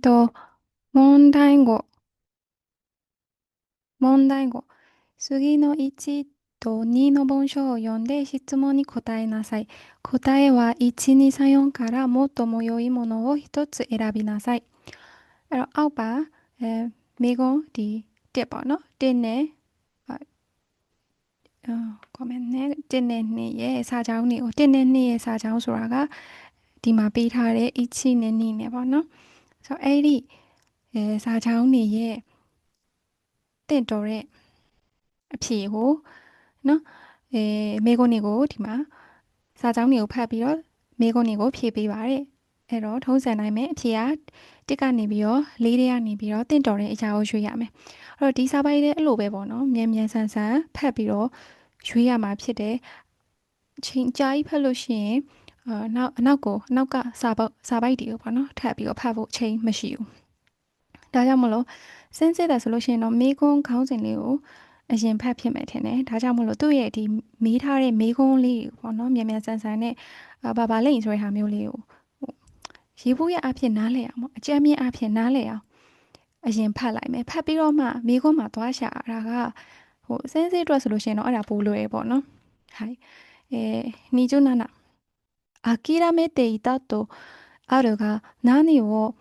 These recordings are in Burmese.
と、問題語。問題語。次の1と2の文章を読んで質問に答えなさい。答えは1、2、3、4から最も良いものを1つ選びなさい。အဲ့တော့အောက်ပါအဲမိကုန်းဒီတက်ပေါ့နော်တက်နဲ့အာကွန်မန့်နဲ့တက်နဲ့နှစ်ရဲ့စာကြောင်းတွေကိုတက်နဲ့နှစ်ရဲ့စာကြောင်းဆိုတာကဒီမှာပေးထားတဲ့ each နဲ့နှစ်နဲ့ပေါ့နော် ဆိုတော့အဲ့ဒီအဲစာကြောင်းတွေရဲ့တင့်တော်တဲ့အဖြေကိုနော်အဲမိကုန်းတွေကိုဒီမှာစာကြောင်းတွေကိုဖတ်ပြီးတော့မိကုန်းတွေကိုဖြည့်ပေးပါတယ်အဲ့တော့ထုံးစံတိုင်းပဲအဖြေကတစ်ကနေပြီးတော့လေးတွေကနေပြီးတော့တင့်တော်တဲ့အရာကိုရွေးရမယ်အဲ့တော့ဒီစာပိုက်တဲ့အဲ့လိုပဲပေါ့နော်မြန်မြန်ဆန်ဆန်ဖတ်ပြီးတော့ရွေးရမှာဖြစ်တယ်ချိန်ကြာကြီးဖတ်လို့ရှိရင် အာနောက်အနောက်ကိုအနောက်ကစာပုတ်စာပိုက်တွေကိုပေါ့နော်ထပ်ပြီးတော့ဖတ်ဖို့အချိန်မရှိဘူးဒါကြောင့်မလို့စင်းစစ်တယ်ဆိုလို့ရှိရင်တော့မေကွန်းခေါင်းစဉ်လေးကိုအရင်ဖတ်ဖြစ်မယ်ထင်တယ်ဒါကြောင့်မလို့သူ့ရဲ့ဒီမေးထားတဲ့မေကွန်းလေးကိုပေါ့နော်မြန်မြန်ဆန်ဆန်နဲ့ဘာဘာလိမ့်ဆိုတဲ့ဟာမျိုးလေးကိုရေးဖို့ရအဖြစ်နားလဲအောင်ပေါ့အကြမ်းမြင့်အဖြစ်နားလဲအောင်အရင်ဖတ်လိုက်မယ်ဖတ်ပြီးတော့မှမိခွန်းမှာသွားရှာတာကဟိုစင်းစစ်အတွက်ဆိုလို့ရှိရင်တော့အဲ့ဒါပိုးလွယ်ပေါ့နော်ဟိုင်အဲနီဂျူနာနာ 諦めていたとあるが何を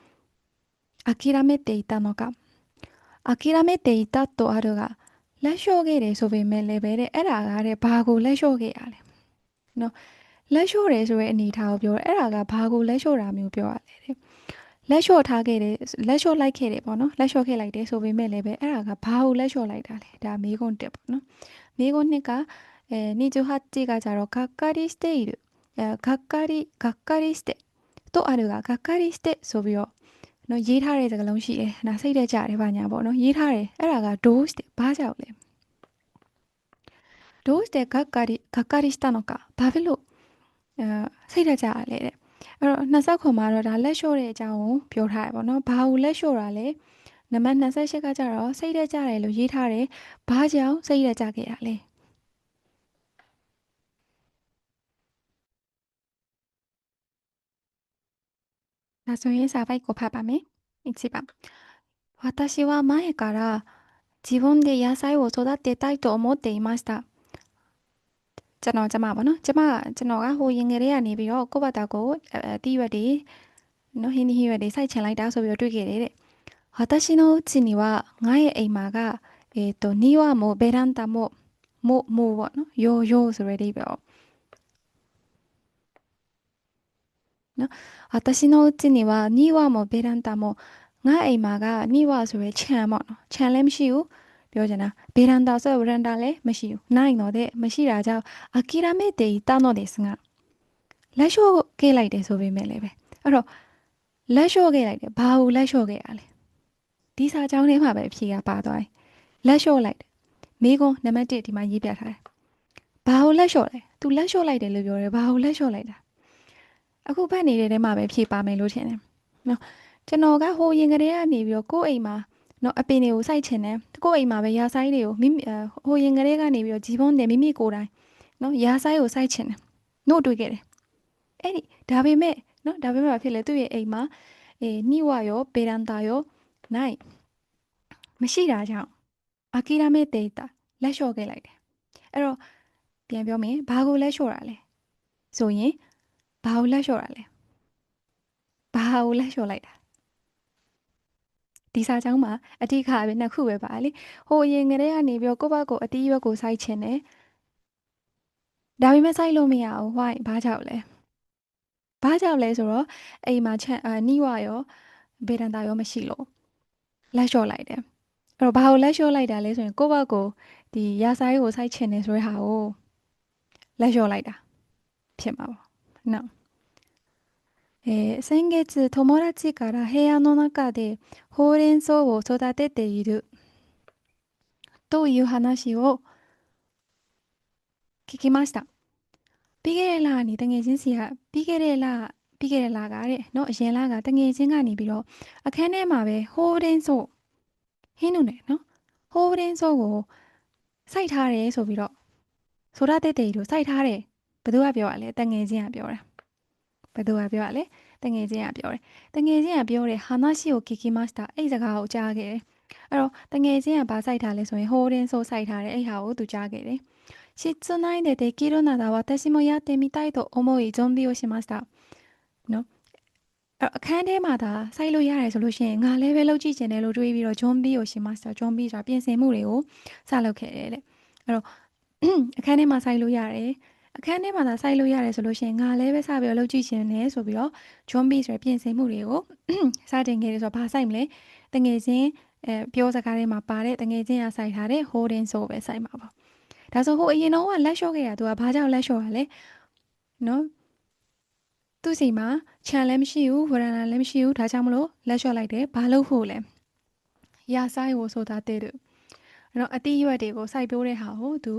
諦めていたのか諦めていたとあるがလက်လျှော့ခဲ့တယ်ဆိုပေမဲ့လည်းပဲတဲ့အဲ့ဒါကတဲ့ဘာကိုလက်လျှော့ခဲ့ရလဲနော်လက်လျှော့တယ်ဆိုတဲ့အနေအထားကိုပြောတယ်အဲ့ဒါကဘာကိုလက်လျှော့တာမျိုးပြောရလဲတဲ့လက်လျှော့ထားခဲ့တယ်လက်လျှော့လိုက်ခဲ့တယ်ပေါ့နော်လက်လျှော့ခဲ့လိုက်တယ်ဆိုပေမဲ့လည်းပဲအဲ့ဒါကဘာကိုလက်လျှော့လိုက်တာလဲဒါမေးခွန်းတက်ပေါ့နော်မေးခွန်းနှစ်ကအဲ28ကကြတော့がっかりしているအဲ がっかりがっかりしてとあるががっかりしてဆိုပြီးတော့နော်ရေးထားတဲ့စကားလုံးရှိတယ်ဒါစိတ်တက်ကြတယ်ဘာညာပေါ့နော်ရေးထားတယ်အဲ့ဒါက dose တဲ့ဘာကြောက်လဲ dose တဲ့がっかりがっかりしたのかဘာဖြစ်လို့အဲစိတ်တက်ကြရလဲတဲ့အဲ့တော့20ခွန်မှာတော့ဒါလက်လျှော့တဲ့အကြောင်းကိုပြောထားတယ်ပေါ့နော်ဘာကိုလက်လျှော့တာလဲနံပါတ်28ကကြတော့စိတ်တက်ကြတယ်လို့ရေးထားတယ်ဘာကြောင့်စိတ်တက်ကြခဲ့ရလဲ ဒါဆိုရင်စာပိုက်ကိုဖတ်ပါမယ်1番私は前から自分で野菜を育てたいと思っていましたကျွန်တော်ကျမပါနော်ကျမကျွန်တော်ကဟိုရင်ငယ်လေးကနေပြီးတော့ကိုယ့်ဘာသာကိုအတီးရွက်တွေနော်ဟင်းဟင်းရွက်တွေစိုက်ချင်လိုက်တာဆိုပြီးတော့တွေ့ခဲ့တယ်တဲ့私のうちにはငါရဲ့အိမ်မှာကえっ、と庭もベランダもももပေါ့နော်ရိုးရိုးဆိုရတဲ့ပဲ နော်私のうちには庭もベランダもငါအိမ်မှာကနိဝဆိုရဲခြံပေါ့နော်ခြံလည်းမရှိဘူးပြောချင်တာベランダဆိုရန်ဒါလည်းမရှိဘူးနိုင်တော့တဲ့မရှိတာကြောင့်အကီရာမေတေတာနိုဒစ်ငါလက်လျှော့ခဲ့လိုက်တယ်ဆိုပေမဲ့လည်းပဲအဲ့တော့လက်လျှော့ခဲ့လိုက်တယ်ဘာလို့လက်လျှော့ခဲ့ရလဲဒီစာကြောင်းထဲမှာပဲအဖြေကပါသွားတယ်လက်လျှော့လိုက်တယ်မိကုန်းနံပါတ်1ဒီမှာရေးပြထားတယ်ဘာလို့လက်လျှော့လဲ तू လက်လျှော့လိုက်တယ်လို့ပြောတယ်ဘာလို့လက်လျှော့လိုက်တာ အခုဖတ်နေတဲ့ထဲမှာပဲဖြေပါမယ်လို့ထင်တယ်နော်ကျွန်တော်ကဟိုရင်ကလေးကနေပြီးတော့ကိုယ့်အိမ်မှာနော်အပင်တွေကိုစိုက်ချင်တယ်ကိုယ့်အိမ်မှာပဲရာဆိုင်တွေကိုမိမိဟိုရင်ကလေးကနေပြီးတော့ဂျီဘွန်တယ်မိမိကိုယ်တိုင်နော်ရာဆိုင်ကိုစိုက်ချင်တယ်နို့တွေ့ခဲ့တယ်အဲ့ဒီဒါပေမဲ့နော်ဒါပေမဲ့ဘာဖြစ်လဲသူ့ရဲ့အိမ်မှာအေးနှိဝရောပေရန်တာရောနိုင်မရှိတာကြောင့်အာကီရာမေတေတာလက်လျှော့ခဲ့လိုက်တယ်အဲ့တော့ပြန်ပြောမယ်ဘာကိုလက်လျှော့တာလဲဆိုရင် ဘာကိုလက်လျှော့တာလဲဘာကိုလက်လျှော့လိုက်တာဒီစာကြောင်းမှာအတိခါပဲနှစ်ခုပဲပါလေဟိုအရင်ကတည်းကနေပြီးတော့ကိုယ့်ဘက်ကိုအတီးရွက်ကိုစိုက်ချင်တယ်ဒါပေမဲ့စိုက်လို့မရဘူး why ဘာကြောင့်လဲဘာကြောင့်လဲဆိုတော့အိမ်မှာချက်အာနီးဝရောဘေဒန်တာရောမရှိလို့လက်လျှော့လိုက်တယ်အဲ့တော့ဘာကိုလက်လျှော့လိုက်တာလဲဆိုရင်ကိုယ့်ဘက်ကိုဒီရာဆိုင်ကိုစိုက်ချင်တယ်ဆိုတဲ့ဟာကိုလက်လျှော့လိုက်တာဖြစ်မှာပေါ့ နော်えー、先月友達から部屋の中でほうれん草を育てているという話を聞きましたပြီးခဲ့တဲ့လကနေတငယ်ချင်းစီကပြီးခဲ့တဲ့လပြီးခဲ့တဲ့လကတဲ့เนาะအရင်လကတငယ်ချင်းကနေပြီးတော့အခန်းထဲမှာပဲဟိုးတင်းဆိုဟင်းနုနဲ့เนาะဟိုးတင်းဆိုကိုစိုက်ထားတယ်ဆိုပြီးတော့ဆိုတာတဲ့တဲ့တို့စိုက်ထားတယ် ဘယ်သူကပြောရလဲတငယ်ချင်းကပြောတာဘယ်သူကပြောရလဲ တငယ်ချင်းကပြောတယ်တငယ်ချင်းကပြောတယ်ဟာနာရှိကိုကီကီမတ်စတာအဲ့စကားကိုကြားခဲ့တယ်အဲ့တော့တငယ်ချင်းကဘာစိုက်ထားလဲဆိုရင်ဟိုးတင်းဆိုစိုက်ထားတယ်အဲ့ဟာကိုသူကြားခဲ့တယ်室内でできるなら私もやってみたいと思い準備をしましたနော်အဲ့အခန်းထဲမှာဒါစိုက်လို့ရတယ်ဆိုလို့ရှိရင်ငါလည်းပဲလုပ်ကြည့်ချင်တယ်လို့တွေးပြီးတော့ဂျွန်ဘီကိုရှင်မစတာဂျွန်ဘီဆိုတာပြင်ဆင်မှုတွေကိုစလုပ်ခဲ့တယ်တဲ့အဲ့တော့ အခန်းထဲမှာစိုက်လို့ရတယ် အခန်းထဲမှာသာစိုက်လို့ရတယ်ဆိုလို့ရှိရင်ငါလည်းပဲစပြီးတော့လုပ်ကြည့်ချင်တယ်ဆိုပြီးတော့ဂျွန်ဘီဆိုတဲ့ပြင်ဆင်မှုတွေကိုစတင်ခဲ့တယ်ဆိုတော့ဘာစိုက်မလဲတငယ်ချင်းအဲပြောစကားတွေမှာပါတဲ့တငယ်ချင်းကစိုက်ထားတဲ့ holding ဆိုပဲစိုက်မှာပေါ့ဒါဆိုဟိုအရင်တော့ကလက်လျှော့ခဲ့တာသူကဘာကြောင့်လက်လျှော့ရလဲနော်သူစီမှာခြံလည်းမရှိဘူးဝရဏလည်းမရှိဘူးဒါကြောင့်မလို့လက်လျှော့လိုက်တယ်ဘာလို့ဖို့လဲရာဆိုင်ကိုဆိုတာတဲ့သူအဲ့တော့အတိရွက်တွေကိုစိုက်ပျိုးတဲ့ဟာကိုသူ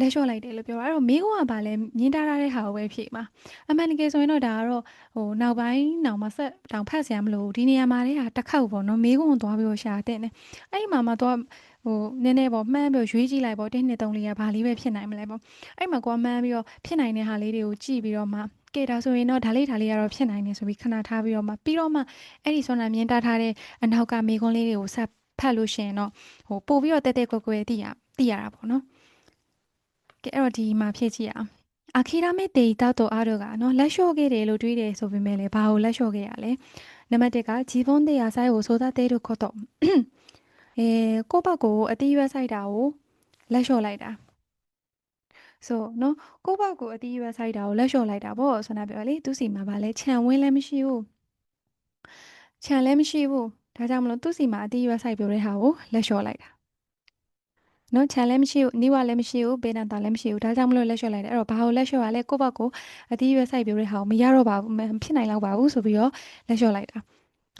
လက်လျှော့လိုက်တယ်လို့ပြောတာအဲ့တော့မိကုံကဘာလဲမြင်းတားထားတဲ့ဟာကိုပဲဖြေမှာအမှန်တကယ်ဆိုရင်တော့ဒါကတော့ဟိုနောက်ပိုင်းနောက်မှာဆက်တောင်ဖတ်ဆရာမလို့ဒီနေရာမှာတည်းဟာတစ်ခေါက်ပေါ့နော်မိကုံသွားပြီးတော့ရှာတဲ့နေအဲ့ဒီမှာမှတော့ဟိုနည်းနည်းပေါ့မှန်းပြီးရွေးကြည့်လိုက်ပေါ့1 2 3လေးကဘာလေးပဲဖြစ်နိုင်မလဲပေါ့အဲ့မှာကွာမှန်းပြီးတော့ဖြစ်နိုင်တဲ့ဟာလေးတွေကိုကြည့်ပြီးတော့မှကဲဒါဆိုရင်တော့ဒါလေးဒါလေးကတော့ဖြစ်နိုင်နေဆိုပြီးခဏထားပြီးတော့မှပြီးတော့မှအဲ့ဒီဆွမ်းနာမြင်တာထားတဲ့အနောက်ကမိကုံလေးတွေကိုဆက်ဖတ်လို့ရှိရင်တော့ဟိုပို့ပြီးတော့တဲတဲကွယ်ကွယ်သိရသိရတာပေါ့နော် ကဲအဲ့တော့ဒီမှာဖြည့်ကြည့်အောင်အခီရာမေတေတာတိုအားတို့ကနော်လက်လျှော့ခဲ့တယ်လို့တွေးတယ်ဆိုပေမဲ့လည်းဘာကိုလက်လျှော့ခဲ့ရလဲနံပါတ်1ကဂျီဘွန်တေယာဆိုင်ကိုဆိုတာတဲတို့ခေါ်တော့အဲကိုယ့်ဘက်ကိုအတီးရွက်ဆိုင်တာကိုလက်လျှော့လိုက်တာဆိုနော်ကိုယ့်ဘက်ကိုအတီးရွက်ဆိုင်တာကိုလက်လျှော့လိုက်တာပေါ့ဆိုတော့ပြောလေသူစီမှာဗာလဲခြံဝင်းလည်းမရှိဘူးခြံလည်းမရှိဘူးဒါကြောင့်မလို့သူစီမှာအတီးရွက်ဆိုင်ပြောတဲ့ဟာကိုလက်လျှော့လိုက်တာ နော်ခြံလည်းမရှိဘူးနိဝလည်းမရှိဘူးဘေးနံတာလည်းမရှိဘူးဒါကြောင့်မလို့လက်လျှော့လိုက်တယ်အဲ့တော့ဘာကိုလက်လျှော့ရလဲကိုယ့်ဘက်ကိုအတီးရွက်ဆိုင်ပြောတဲ့ဟာကိုမရတော့ပါဘူးမဖြစ်နိုင်တော့ပါဘူးဆိုပြီးတော့လက်လျှော့လိုက်တာ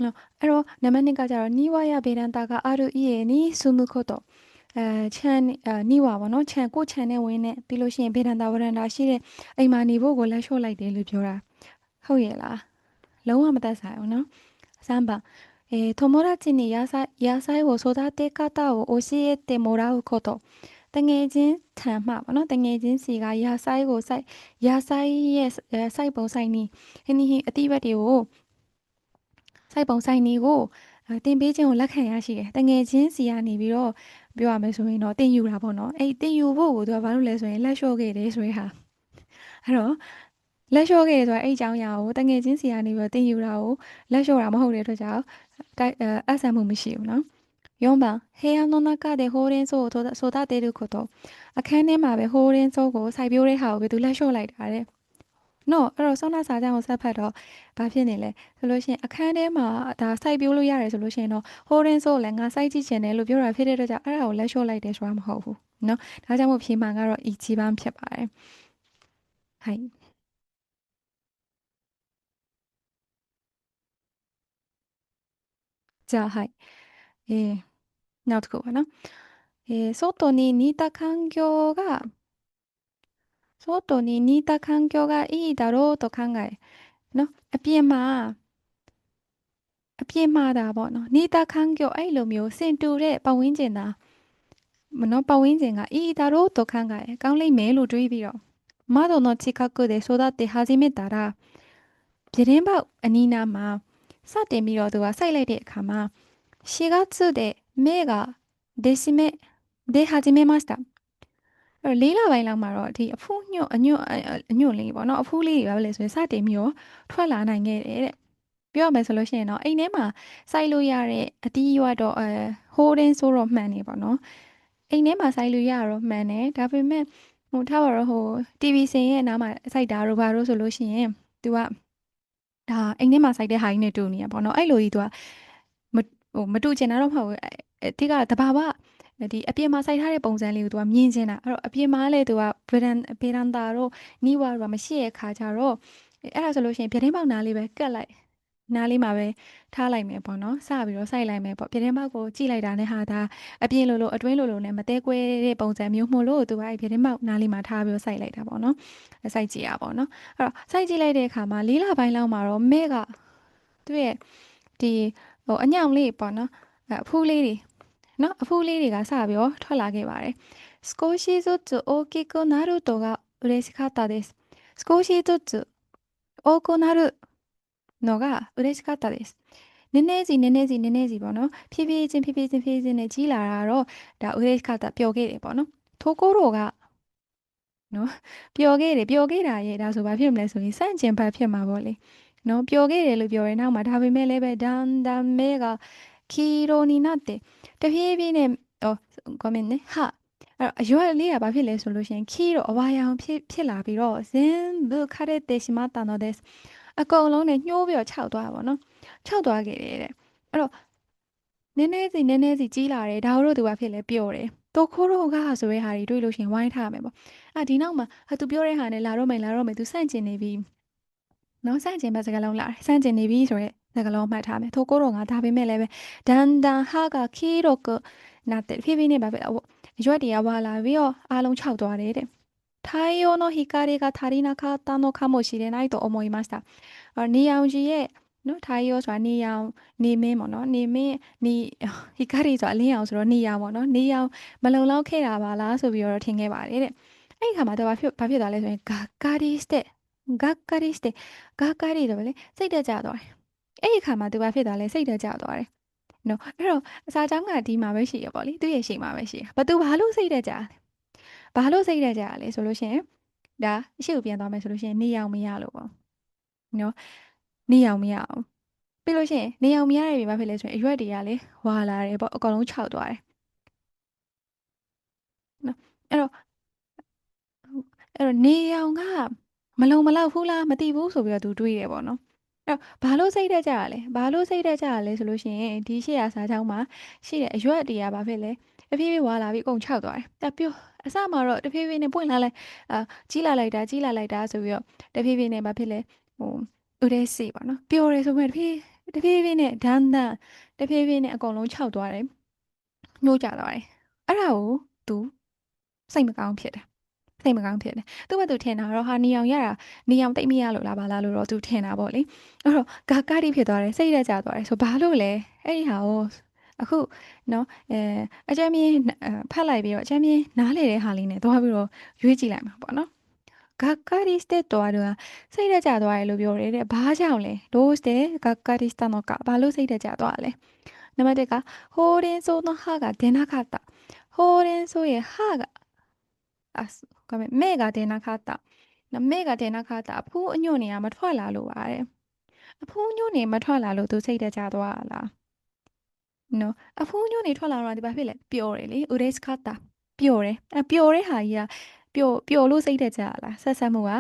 နော်အဲ့တော့နံပါတ်2ကကြတော့နိဝရဘေဒန်တာကအာရုဤယေနီဆုမှုခို့တော့အဲခြံအဲနိဝါပေါ့နော်ခြံကိုခြံနဲ့ဝင်းနဲ့ပြီးလို့ရှိရင်ဘေဒန်တာဝရန်တာရှိတဲ့အိမ်မာနေဖို့ကိုလက်လျှော့လိုက်တယ်လို့ပြောတာဟုတ်ရဲ့လားလုံးဝမသက်ဆိုင်ဘူးနော်3番えー、友達に野菜野菜を育て方を教えてもらうことတငယ်ချင်းထံမှပေါ့နော်တငယ်ချင်းစီကရာဆိုင်ကိုစိုက်ရာဆိုင်ရဲ့စိုက်ပုံစိုက်နီးဟင်းဟင်းအတိဘက်တွေကိုစိုက်ပုံစိုက်နီးကိုတင်ပေးခြင်းကိုလက်ခံရရှိတယ်တငယ်ချင်းစီကနေပြီးတော့ပြောရမယ်ဆိုရင်တော့တင်ယူတာပေါ့နော်အဲ့တင်ယူဖို့ကိုသူကဘာလို့လဲဆိုရင်လက်လျှော့ခဲ့တယ်ဆိုရင်ဟာအဲ့တော့လက်လျှော့ခဲ့တယ်ဆိုတာအဲ့အကြောင်းအရာကိုတငယ်ချင်းစီကနေပြီးတော့တင်ယူတာကိုလက်လျှော့တာမဟုတ်တဲ့အတွက်ကြောင့်တိုက် အဆန်မှုမရှိဘူးနော်4番部屋の中でほうれん草を育てることအခန်းထဲမှာပဲဟိုးရင်းစိုးကိုစိုက်ပျိုးတဲ့ဟာကိုပဲသူလက်လျှော့လိုက်တာတဲ့နော်အဲ့တော့ဆောင်းနာစာကြောင်းကိုဆက်ဖတ်တော့ဘာဖြစ်နေလဲဆိုလို့ရှိရင်အခန်းထဲမှာဒါစိုက်ပျိုးလို့ရတယ်ဆိုလို့ရှိရင်တော့ဟိုးရင်းစိုးလည်းငါစိုက်ကြည့်ချင်တယ်လို့ပြောတာဖြစ်တဲ့အတွက်ကြောင့်အဲ့ဒါကိုလက်လျှော့လိုက်တယ်ဆိုတာမဟုတ်ဘူးနော်ဒါကြောင့်မို့ဖြေမှန်ကတော့ e ကြီးပန်းဖြစ်ပါတယ်はい じゃあはいえーနောက်တစ်ခုပါနော်えー、外に似た環境が外に似た環境がいいだろうと考えနော်အပြင်မှာအပြင်မှာဒါပေါ့နော်似た環境အဲ့လိုမျိုးစင်တူတဲ့ပတ်ဝန်းကျင်သာမနော်ပတ်ဝန်းကျင်ကいいだろうと考えကောင်းလိမ့်မယ်လို့တွေးပြီးတော့窓の近くで育って始めたらပြတင်းပေါက်အနီးနားမှာ စတင်ပြီးတော့သူကစိုက်လိုက်တဲ့အခါမှာ4月で芽が出しめ出始めましたအဲ့လေးလပိုင်းလောက်မှာတော့ဒီအဖူးညွတ်အညွတ်အညွတ်လေးပေါ့နော်အဖူးလေးတွေပဲလေဆိုရင်စတင်ပြီးတော့ထွက်လာနိုင်ခဲ့တယ်တဲ့ပြောရမယ်ဆိုလို့ရှိရင်တော့အိမ်ထဲမှာစိုက်လို့ရတဲ့အတီးရွက်တော့အဲဟိုးတင်းဆိုတော့မှန်နေပေါ့နော်အိမ်ထဲမှာစိုက်လို့ရတော့မှန်တယ်ဒါပေမဲ့ဟိုထားပါတော့ဟို TV စင်ရဲ့အနားမှာစိုက်တာတို့ဘာလို့ဆိုလို့ရှိရင် तू က ဒါအိမ်ထဲမှာစိုက်တဲ့ဟာကြီးနဲ့တူနေရပေါ့နော်အဲ့လိုကြီး तू ကမဟိုမတူချင်တာတော့မဟုတ်ဘူးအတိကတဘာဝဒီအပြင်မှာစိုက်ထားတဲ့ပုံစံလေးကိုသူကမြင်ချင်တာအဲ့တော့အပြင်မှာလည်းသူကဗရန်ဗေရန်တာတော့နီဝါတော့မရှိရဲ့ခါကြတော့အဲ့ဒါဆိုလို့ရှိရင်ပြတင်းပေါက်နားလေးပဲကတ်လိုက် နားလေးမှာပဲထားလိုက်မယ်ပေါ့နော်စပြီးတော့စိုက်လိုက်မယ်ပေါ့ပြတင်းပေါက်ကိုကြည့်လိုက်တာနဲ့ဟာဒါအပြင်လိုလိုအတွင်းလိုလိုနဲ့မတဲကွဲတဲ့ပုံစံမျိုးမို့လို့သူကအဲ့ပြတင်းပေါက်နားလေးမှာထားပြီးတော့စိုက်လိုက်တာပေါ့နော်စိုက်ကြည့်ရပါပေါ့နော်အဲ့တော့စိုက်ကြည့်လိုက်တဲ့အခါမှာလေးလပိုင်းလောက်မှာတော့မဲကသူ့ရဲ့ဒီဟိုအညောင်လေးပေါ့နော်အဖူးလေးတွေနော်အဖူးလေးတွေကစပြီးတော့ထွက်လာခဲ့ပါတယ်少しずつ大きくなるとが嬉しかったです少しずつ多くなる のが嬉しかったですနည်းနည်းစီနည်းနည်းစီနည်းနည်းစီပေါ့နော်ဖြည်းဖြည်းချင်းဖြည်းဖြည်းချင်းဖြည်းဖြည်းချင်းနဲ့ကြီးလာတာတော့ဒါ嬉しかったပျော်ခဲ့တယ်ပေါ့နော်ထိုကိုရိုကနော်ပျော်ခဲ့တယ်ပျော်ခဲ့တာရဲ့ဒါဆိုဘာဖြစ်မလဲဆိုရင်စန့်ကျင်ဘက်ဖြစ်မှာပေါ့လေနော်ပျော်ခဲ့တယ်လို့ပြောရဲနောက်မှာဒါပေမဲ့လည်းပဲဒန်ဒန်မဲကခီရိုနီနာတဲ့တဖြည်းဖြည်းနဲ့ဟောဂမင်းနဲ့ဟာအဲ့တော့အရွက်လေးကဘာဖြစ်လဲဆိုလို့ရှိရင်ခီရိုအဝါရောင်ဖြစ်ဖြစ်လာပြီးတော့ဇင်ဘခရတဲ့ရှိမတာနော်တဲ့ အကုန်လုံးနဲ့ညှိုးပြီးတော့ခြောက်သွားပါတော့ခြောက်သွားခဲ့တယ်တဲ့အဲ့တော့နည်းနည်းစီနည်းနည်းစီကြီးလာတယ်ဒါတို့သူဘာဖြစ်လဲပျော်တယ်တိုခိုရိုကဆိုတဲ့ဟာတွေတွေ့လို့ရှိရင်ဝိုင်းထားမယ်ပေါ့အာဒီနောက်မှာဟာသူပြောတဲ့ဟာနဲ့လာတော့မယ်လာတော့မယ်သူစန့်ကျင်နေပြီနော်စန့်ကျင်မဲ့စကားလုံးလာတယ်စန့်ကျင်နေပြီဆိုရဲစကားလုံးမှတ်ထားမယ်တိုခိုရိုကဒါပေမဲ့လည်းပဲဒန်ဒန်ဟာကခီရိုကနာတဲ့ဖြည်းဖြည်းနဲ့ဘာဖြစ်ရွက်တရားဝါလာပြီးတော့အားလုံးခြောက်သွားတယ်တဲ့ 太陽の光が足りなかったのかもしれないと思いました။အော်နေအောင်ကြီးရဲ့နော်太陽ဆိုတာနေအောင်နေမင်းပေါ့နော်နေမင်းနေဟီကာရီဆိုတာလင်းအောင်ဆိုတော့နေအောင်ပေါ့နော်နေအောင်မလုံလောက်ခဲ့တာပါလားဆိုပြီးတော့ထင်ခဲ့ပါတယ်တဲ့အဲ့ဒီခါမှာတော့ဘာဖြစ်ဘာဖြစ်သွားလဲဆိုရင်ဂါကာရီစတဲ့ဂါကာရီစတဲ့ဂါကာရီတော့လေစိတ်တက်ကြသွားတယ်အဲ့ဒီခါမှာသူဘာဖြစ်သွားလဲစိတ်တက်ကြသွားတယ်နော်အဲ့တော့အစာချောင်းကဒီမှာပဲရှိရပေါ့လေသူ့ရဲ့ရှိမှာပဲရှိရဘာသူဘာလို့စိတ်တက်ကြလဲ ဘာလို့စိတ်တက်ကြလဲဆိုလို့ရှိရင်ဒါအရှိကိုပြန်သွားမယ်ဆိုလို့ရှိရင်နေအောင်မရလို့ပေါ့နော်နေအောင်မရအောင်ပြီးလို့ရှိရင်နေအောင်မရတဲ့ပြင်ဘာဖြစ်လဲဆိုရင်အရွက်တွေကလေဝါလာတယ်ပေါ့အကောင်လုံးခြောက်သွားတယ်နော်အဲ့တော့အဲ့တော့နေအောင်ကမလုံမလောက်ဘူးလားမသိဘူးဆိုပြီးတော့သူတွေးတယ်ပေါ့နော်အဲ့တော့ဘာလို့စိတ်တက်ကြရလဲဘာလို့စိတ်တက်ကြရလဲဆိုလို့ရှိရင်ဒီရှေ့ရစာချောင်းမှာရှိတဲ့အရွက်တွေကဘာဖြစ်လဲတဖြည်းဖြည်းဝါလာပြီးအကုန်ခြောက်သွားတယ်။ဒါပြော အစမှာတော့တဖြည်းဖြည်းနဲ့ပွင့်လာလိုက်အာကြီးလာလိုက်တာကြီးလာလိုက်တာဆိုပြီးတော့တဖြည်းဖြည်းနဲ့ဘာဖြစ်လဲဟိုဥရဲစီပါနော်ပျော်တယ်ဆိုမှတဖြည်းတဖြည်းဖြည်းနဲ့ဒန်းဒန်းတဖြည်းဖြည်းနဲ့အကုန်လုံးခြောက်သွားတယ်ညှိုးကြသွားတယ်အဲ့ဒါကို तू စိတ်မကောင်းဖြစ်တယ်စိတ်မကောင်းဖြစ်တယ်သူ့ဘက်သူထင်တာတော့ဟာနေအောင်ရတာနေအောင်တိတ်မရလို့လားဘာလားလို့တော့သူထင်တာပေါ့လေအဲ့တော့ဂါကာတိဖြစ်သွားတယ်စိတ်ရက်ကြသွားတယ်ဆိုဘာလို့လဲအဲ့ဒီဟာကို အခုနော်အဲအကြမ်းမြင်ဖတ်လိုက်ပြီးတော့အကြမ်းမြင်နားလေတဲ့ဟာလေးနဲ့သွားပြီးတော့ရွေးကြည့်လိုက်မှာပေါ့နော်ဂါကာရီစတဲ့တော်ရစိတ်တကြသွားရလို့ပြောတယ်တဲ့ဘာကြောင့်လဲဒိုးစတဲ့ဂါကာရီစတနောကဘာလို့စိတ်တကြသွားလဲနံပါတ်1ကဟိုရင်ဆိုသောဟာကဒေနာခတာဟိုရင်ဆိုရဲ့ဟာကအစကမေကဒေနာခတာနမေကဒေနာခတာအဖူးအညွန့်နေရမထွက်လာလို့ပါတယ်အဖူးညွန့်နေမထွက်လာလို့သူစိတ်တကြသွားလား နော်အဖူးညွန့်နေထွက်လာတော့ဒီဘာဖြစ်လဲပျော်တယ်လေ ureskata ပျော်တယ်အပျော်တဲ့ဟာကြီးကပျော်ပျော်လို့စိတ်တက်ကြလားဆက်ဆက်မှုက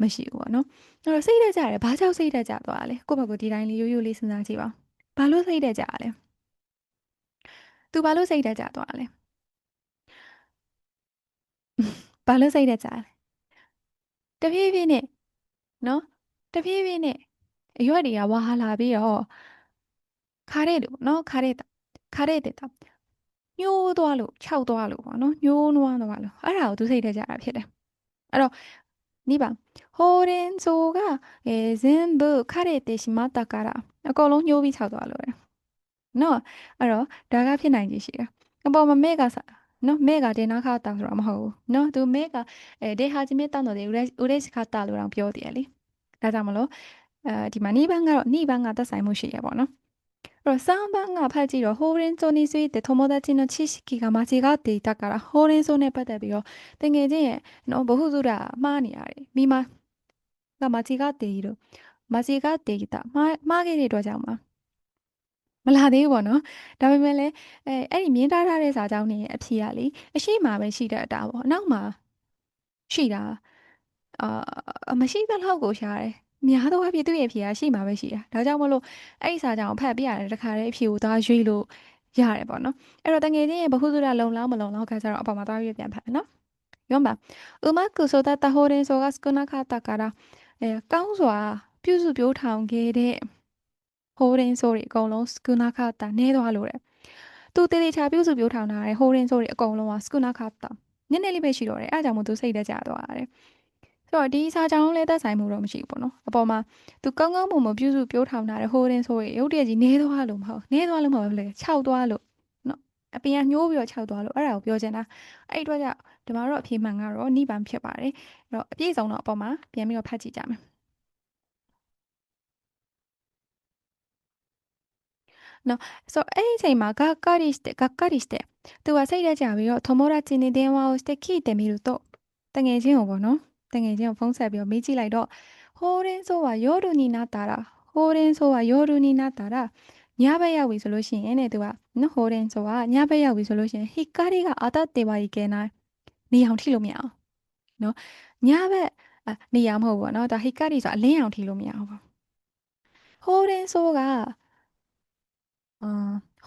မရှိဘူးပေါ့နော်အဲ့တော့စိတ်တက်ကြတယ်ဘာကြောင့်စိတ်တက်ကြသွားလဲကိုယ့်ဘက်ကိုဒီတိုင်းလေးရိုးရိုးလေးစဉ်းစားကြည့်ပါဘာလို့စိတ်တက်ကြလဲသူဘာလို့စိတ်တက်ကြသွားလဲဘာလို့စိတ်တက်ကြလဲတဖြည်းဖြည်းနဲ့နော်တဖြည်းဖြည်းနဲ့အရွက်တွေကဝါဟာလာပြီးတော့ခါတဲ့လို့နော်ခါတဲ့ ခါတဲ့တဲ့တော့ညှိုးသွားလို့ခြောက်သွားလို့ပေါ့နော်ညှိုးနွားသွားလို့အဲ့ဒါကိုသူစိတ်ထဲကြတာဖြစ်တယ်အဲ့တော့နိဗ္ဗာန်ဟိုရင်ဇိုကအဲဇင်ဘခါတဲ့တေရှိမတကာရာအကုန်လုံးညှိုးပြီးခြောက်သွားလို့ရတယ်နော်အဲ့တော့ဒါကဖြစ်နိုင်ခြင်းရှိတယ်အပေါ်မှာမဲ့ကစားနော်မဲကဒေနာခတာဆိုတာမဟုတ်ဘူးနော်သူမဲကအဲဒေဟာချင်းမဲတောင်းတော်တယ်ဦးရဲဦးရဲစခတာလို့တောင်ပြောတယ်လေဒါကြောင့်မလို့အဲဒီမှာနိဗ္ဗာန်ကတော့နိဗ္ဗာန်ကသက်ဆိုင်မှုရှိရပါတော့ 그리고쌍방아팔지로호렌손이스위때토모다치노치시키가마지가돼있다까라호렌손에빠져ပြီးတော့တကယ်ချင်းရဲ့နော်ဘ ഹു စုတာမှားနေရတယ်မိမကမာချီကတေကြီးတို့မာချီကတေကြီးတာမှားမှားခဲ့တဲ့အတွက်ကြောင့်ပါမလာသေးဘူးပေါ့နော်ဒါပေမဲ့လည်းအဲအဲ့ဒီမြင်းတားထားတဲ့စာကြောင်းနေအဖြေကလေအရှိမှပဲရှိတတ်တာပေါ့အနောက်မှာရှိတာအာမရှိတဲ့လောက်ကိုရှားတယ် များသောအားဖြင့်သူ့ရဲ့အဖြေကရှိမှာပဲရှိတာဒါကြောင့်မလို့အဲ့ဒီစာကြောင်းဖတ်ပြရတယ်တခါတည်းအဖြေကိုသွားရွေးလို့ရတယ်ပေါ့နော်အဲ့တော့တငယ်ချင်းရဲ့ဘဟုသုတလုံလောက်မလုံလောက်ခါကျတော့အပေါ်မှာသွားရွေးပြန်ဖတ်မယ်နော်ပြောပါうまく育ったほうれん草が少なかったからအဲကောင်းစွာပြုစုပြောထောင်ခဲ့တဲ့ဟိုးရင်ဆိုးတွေအကုန်လုံးစကူနာခတာနဲသွားလို့တဲ့သူတေးသေးချာပြုစုပြောထောင်ထားတဲ့ဟိုးရင်ဆိုးတွေအကုန်လုံးကစကူနာခတာနည်းနည်းလေးပဲရှိတော့တယ်အဲအကြောင်းမို့သူစိတ်တက်ကြသွားတယ် ဆိုတော့ဒီစာကြောင်းလည်းသက်ဆိုင်မှုတော့မရှိဘူးပေါ့နော်အပေါ်မှာသူကောင်းကောင်းမွန်မွန်ပြုစုပြောထောင်ထားတဲ့ဟိုးရင်ဆိုးတွေရုပ်တရက်ကြီးနဲသွားလို့မဟုတ်နဲသွားလို့မဟုတ်ဘူးလေခြောက်သွားလို့နော်အပြင်ကညှိုးပြီးတော့ခြောက်သွားလို့အဲ့ဒါကိုပြောချင်တာအဲ့ဒီအတွက်ကြောင့်ဒီမှာတော့အဖြေမှန်ကတော့နိဗ္ဗာန်ဖြစ်ပါတယ်အဲ့တော့အပြည့်စုံတော့အပေါ်မှာပြန်ပြီးတော့ဖတ်ကြည့်ကြမယ် နော်ဆိုတော့အဲ့ဒီအချိန်မှာがっかりしてがっかりしてသူကစိတ်တက်ကြပြီးတော့友達に電話をして聞いてみるとတငယ်ချင်းကိုပေါ့နော် တငယ်ချင်းကိုဖုန်းဆက်ပြီးတော့မေးကြည့်လိုက်တော့ဟိုရင်းဆိုပါယောဒူနီနာတာရာဟိုရင်းဆိုပါယောဒူနီနာတာရာညဘက်ရောက်ပြီဆိုလို့ရှိရင်တဲ့သူကနော်ဟိုရင်းဆိုပါညဘက်ရောက်ပြီဆိုလို့ရှိရင်ဟီကာရီကအာတတေပါရီကဲနိုင်နေအောင်ထိလို့မရအောင်နော်ညဘက်နေရမဟုတ်ဘူးเนาะဒါဟိကာရီဆိုအလင်းအောင်ထိလို့မရအောင်ပေါ့ဟိုးရင်းဆိုးကအာ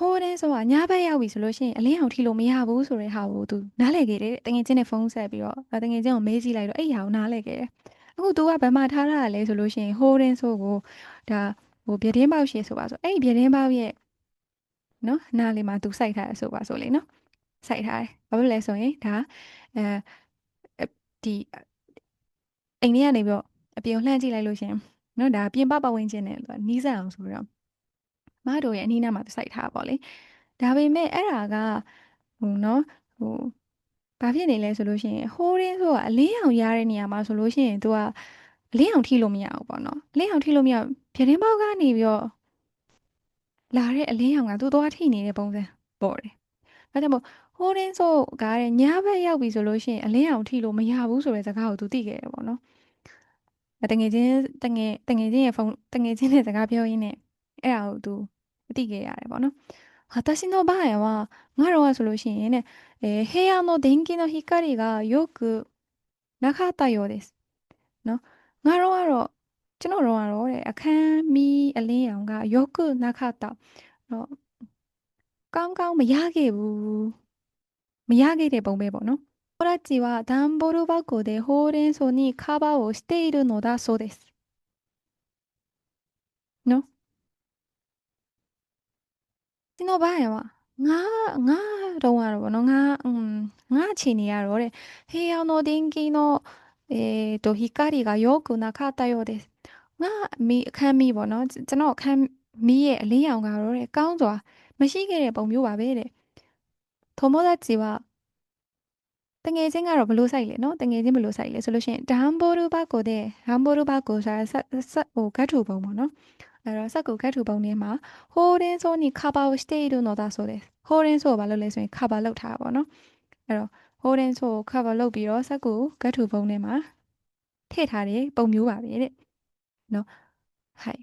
ဟိုရင်ဆိုတာညဘက်ရောက်ပြီဆိုလို့ရှိရင်အလင်းအောင်ထိလို့မရဘူးဆိုတဲ့ဟာကိုသူနားလည်ခဲ့တယ်တငယ်ချင်းနဲ့ဖုန်းဆက်ပြီးတော့တငယ်ချင်းကိုမေးကြည့်လိုက်တော့အဲ့ဟာကိုနားလည်ခဲ့တယ်အခုသူကဘယ်မှာထားရလဲဆိုလို့ရှိရင်ဟိုရင်ဆိုကိုဒါဟိုပြတင်းပေါက်ရှည်ဆိုပါဆိုအဲ့ဒီပြတင်းပေါက်ရဲ့နော်နားလေးမှာသူစိုက်ထားရဆိုပါဆိုလေနော်စိုက်ထားတယ်ဘာဖြစ်လဲဆိုရင်ဒါအဲဒီအိမ်ထဲကနေပြီးတော့အပြင်လှမ်းကြည့်လိုက်လို့ရှင်နော်ဒါပြင်ပပတ်ဝန်းကျင်နဲ့နီးစပ်အောင်ဆိုပြီးတော့ မတို့ရဲ့အနီးနားမှာစိုက်ထားပါလေဒါပေမဲ့အဲ့ဒါကဟိုနော်ဟိုဘာဖြစ်နေလဲဆိုလို့ရှိရင်ဟိုးရင်းဆိုတာအလင်းအောင်ရတဲ့နေရာမှာဆိုလို့ရှိရင် तू ကအလင်းအောင်ထိလို့မရဘူးပေါ့နော်အလင်းအောင်ထိလို့မရပြတင်းပေါက်ကနေပြီးတော့လာတဲ့အလင်းအောင်ကသူ့သွားထိနေတဲ့ပုံစံပေါ်တယ်။အဲဒါမို့ဟိုးရင်းဆိုကတဲ့ညဘက်ရောက်ပြီဆိုလို့ရှိရင်အလင်းအောင်ထိလို့မရဘူးဆိုတဲ့စကားကိုသူသိခဲ့တယ်ပေါ့နော်။တငယ်ချင်းတငယ်တငယ်ချင်းရဲ့ဖုန်းတငယ်ချင်းနဲ့စကားပြောရင်းနဲ့ အဲ့ဒါကိုသူသိခဲ့ရတယ်ပေါ့နော်။私の場合はငါတော့ဆိုလို့ရှိရင်ね、えー、部屋の電気の光がよくなかったようです。နော်ငါတို့ကတော့ကျွန်တော်တို့ကတော့တဲ့အခန်းမီးအလင်းရောင်ကယောဂနခတာတော့ကောင်းကောင်းမရခဲ့ဘူးမရခဲ့တဲ့ပုံပဲပေါ့နော်友達は段ボール箱でほうれん草にカバーをしているのだそうです。 တင်းတော့ဘာရမငါငါတော့ရတော့ဗောနော်ငါငါအချိန်နေရတော့တဲ့ဟေးအောင်တော့ဒင်းကီနော်အဲတိုဟီကာရီကယောကုနာခတယောတဲ့ငါမီအခမ်းမီဗောနော်ကျွန်တော်အခမ်းမီရဲ့အလင်းရောင်ကတော့တဲ့ကောင်းစွာမရှိခဲ့တဲ့ပုံမျိုးပါပဲတဲ့ထုံမောသားကြီးကတငယ်ချင်းကတော့ဘလို့ဆိုင်လဲနော်တငယ်ချင်းဘလို့ဆိုင်လဲဆိုလို့ရှိရင်ဒမ်ဘိုရူဘကိုတဲ့ဟမ်ဘိုရူဘကိုဆိုဆက်ဟိုဂတ်ထူပုံပေါ့နော် အဲ့တော့ဆက်ကိုကတ်ထူပုံထဲမှာဟိုရင်းဆိုနီခါဘာကိုစတေးလို့တော့ဒါဆိုတယ်ဟိုရင်းဆိုဘာလို့လဲဆိုရင်ခါဘာလောက်ထားတာပေါ့နော်အဲ့တော့ဟိုဒင်းဆိုကို cover လုပ်ပြီးတော့စက်ကိုကတ်ထူပုံထဲမှာထည့်ထားတဲ့ပုံမျိုးပါပဲတဲ့နော်ဟိုင်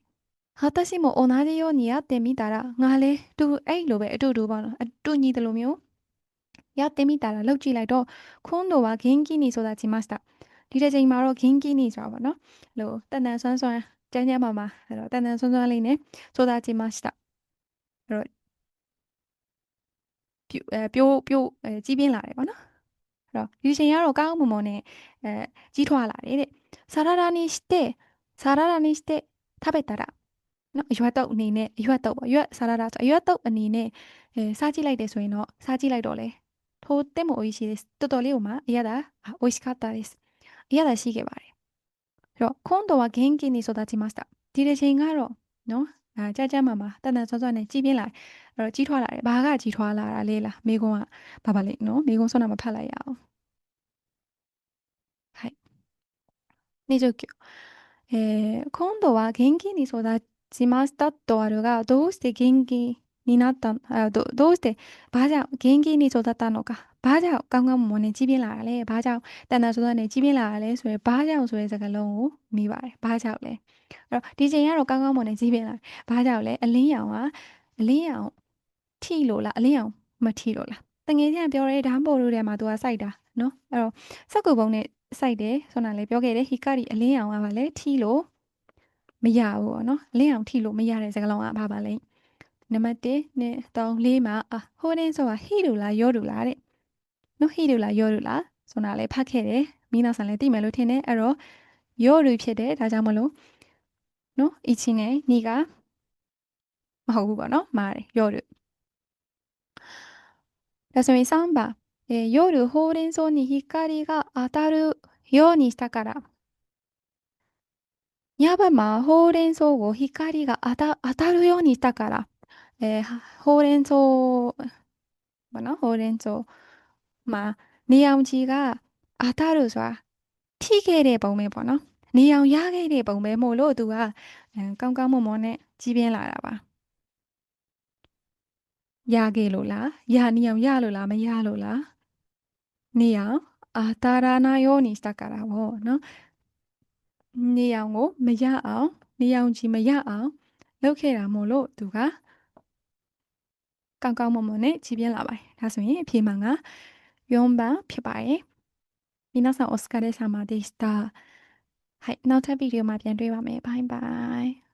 私も同じようにやってみたらငါလဲတူအဲ့လိုပဲအတူတူပေါ့နော်အတူညီတယ်လို့မျိုးやってみたらလောက်ကြည့်လိုက်တော့今度は元気に育ちましたဒီတစ်ချိန်မှာတော့元気にဆိုတာပေါ့နော်လို့တန်တန်ဆွမ်းဆွမ်း ကျန်းကျန်းမာမာအဲ့တော့တန်တန်ဆွမ်းဆွမ်းလေးနဲ့育ちましたအဲ့တော့ပြိုးပြိုးပြိုးကြီးပြင်းလာတယ်ပေါ့နော်အဲ့တော့ယူရှင်ကတော့ကောင်းမွန်မွန်နဲ့အဲကြီးထွားလာတယ်တဲ့サラダにしてサラダにして食べたらနော်အရွက်တုပ်အနေနဲ့အရွက်တုပ်ပေါ့အရွက်ဆာလာဒါဆိုအရွက်တုပ်အနေနဲ့အဲစားကြည့်လိုက်တယ်ဆိုရင်တော့စားကြည့်လိုက်တော့လေထိုても美味しいですတော်တော်လေးကိုမှအရသာ美味しかったですအရသာရှိခဲ့ပါတယ် 今度は元気に育ちました。デレシンガロ。喏，啊，家家妈妈，蛋蛋转转的这边来，呃，鸡腿来，八个鸡腿来来了，没工啊，爸爸来，喏，没工，说那么怕来呀。嗨，那就叫，诶，今度は元気に育ちましたとあるが、どうして元気にな、ったのか。 ဘာကြောင့်ကောင်းကောင်းမွန်မွန်နဲ့ကြီးပြင်းလာတာလဲဘာကြောင့်တန်တန်ဆိုးဆိုးနဲ့ကြီးပြင်းလာတာလဲဆိုရင်ဘာကြောင့်ဆိုတဲ့စကားလုံးကိုမိပါတယ်ဘာကြောင့်လဲအဲ့တော့ဒီချိန်ကတော့ကောင်းကောင်းမွန်နဲ့ကြီးပြင်းလာဘာကြောင့်လဲအလင်းရောင်ကအလင်းရောင်ထိလို့လားအလင်းရောင်မထိလို့လားတငယ်ချင်းပြောရဲဓာတ်ပေါ်လို့ထဲမှာသူကစိုက်တာနော်အဲ့တော့စက်ကူပုံနဲ့စိုက်တယ်ဆိုတော့လည်းပြောခဲ့တယ်ဟီကာရီအလင်းရောင်ကပါလေထိလို့မရဘူးပေါ့နော်အလင်းရောင်ထိလို့မရတဲ့စကားလုံးကဘာပါလဲနံပါတ်1နဲ့3 4မှာအာဟိုးတင်းဆိုတာဟီဒူလားယောဒူလားတဲ့ နော်ဟီဒူလားယောဒူလားဆိုတာလည်းဖတ်ခဲ့တယ်မိနာဆန်လည်းသိမယ်လို့ထင်တယ်အဲ့တော့ယောဒူဖြစ်တယ်ဒါကြောင့်မလို့နော်အချင်းနဲ့ညီကမဟုတ်ဘူးပေါ့နော်မားတယ်ယောဒူဒါဆိုရင်3ပါえー、夜ほうれん草に光が当たるようにしたから。ညဘက်မှာほうれん草ကို光が当た当たるようにしたから。えー、ほうれん草ဘာနော်ほうれん草 မှာနေအောင်ကြီးကအာတာတို့ဆိုတာထိခဲ့တဲ့ပုံပဲပေါ့နော်နေအောင်ရခဲ့တဲ့ပုံပဲမို့လို့သူကကောင်းကောင်းမွန်မွန်နဲ့ကြီးပြင်းလာတာပါရခဲ့လို့လားရနေအောင်ရလို့လားမရလို့လားနေအောင်အာတာရနာယောနိစတကရာဘောနော်နေအောင်ကိုမရအောင်နေအောင်ကြီးမရအောင်လုပ်ခဲ့တာမို့လို့သူကကောင်းကောင်းမွန်မွန်နဲ့ကြီးပြင်းလာပါတယ်ဒါဆိုရင်အဖြေမှန်က 4番ဖြစ်ပါတယ်皆さんお疲れ様でしたはいနောက်ထပ်ဗီဒီယိုမှာပြန်တွေ့ပါမယ် bye bye